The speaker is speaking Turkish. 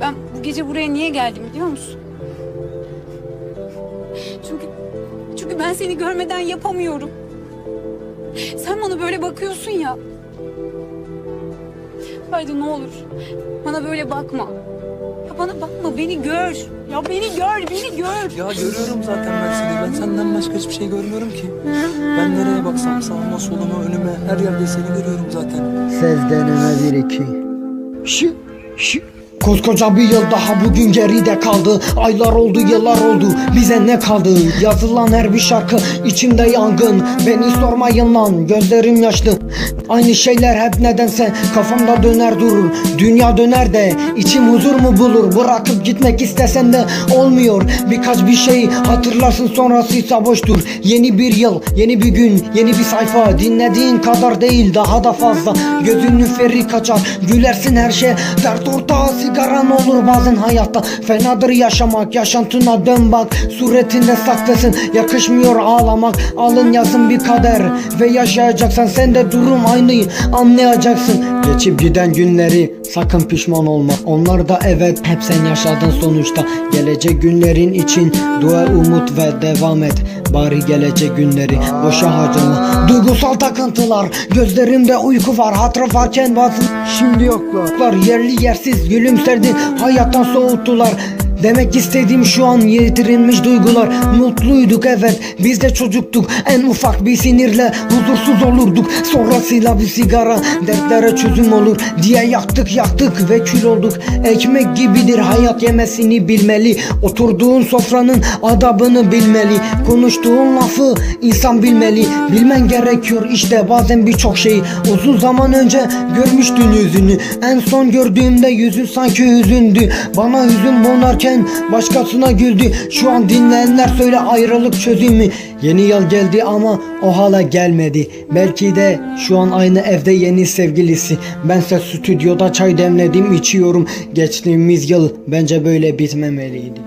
Ben bu gece buraya niye geldim biliyor musun? Çünkü çünkü ben seni görmeden yapamıyorum. Sen bana böyle bakıyorsun ya. Haydi ne olur. Bana böyle bakma. Ya bana bakma beni gör. Ya beni gör, beni gör. Ya görüyorum zaten ben seni. Ben senden başka hiçbir şey görmüyorum ki. Ben nereye baksam sağıma soluma önüme her yerde seni görüyorum zaten. Sezdeneme bir iki. Şu, şu. Koskoca bir yıl daha bugün geride kaldı. Aylar oldu yıllar oldu. Bize ne kaldı? Yazılan her bir şarkı içimde yangın. Beni sormayın lan gözlerim yaşlı. Aynı şeyler hep nedense kafamda döner durur Dünya döner de içim huzur mu bulur? Bırakıp gitmek istesen de olmuyor. Birkaç bir şey hatırlarsın sonrası ise boştur Yeni bir yıl yeni bir gün yeni bir sayfa. Dinlediğin kadar değil daha da fazla. Gözünün ferri kaçar. Gülersin her şey Dert ortağı sigaran olur bazen hayatta. Fenadır yaşamak yaşantına dön bak. Suretinde saklısın yakışmıyor ağlamak. Alın yazın bir kader Ve yaşayacaksan sen de durum aynı anlayacaksın. Geçip giden günleri sakın pişman olma. Onlar da evet hep sen yaşadın sonuçta. Gelecek günlerin için dua umut ve devam et. Bari gelecek günleri boşa harcama. Duygusal takıntılar Gözlerimde uyku var Hatırı varken bazı Şimdi yoklar Yerli yersiz gülümserdin Hayattan soğuttular Demek istediğim şu an yitirilmiş duygular. Mutluyduk evet biz de çocuktuk. En ufak bir sinirle huzursuz olurduk. Sonrasıyla bir sigara dertlere çözüm olur Diye yaktık yaktık ve kül olduk. Ekmek gibidir hayat yemesini bilmeli. Oturduğun sofranın adabını bilmeli. Konuştuğun lafı insan bilmeli. Bilmen gerekiyor işte bazen birçok şeyi. Uzun zaman önce görmüştün yüzünü. En son gördüğümde yüzün sanki hüzündü. Bana hüzün güldüm Başkasına güldü. Şu an dinleyenler söyle ayrılık çözüm mü? Yeni yıl geldi ama o hala gelmedi. Belki de şu an aynı evde yeni sevgilisi. Bense stüdyoda çay demledim içiyorum. Geçtiğimiz yıl bence böyle bitmemeliydi.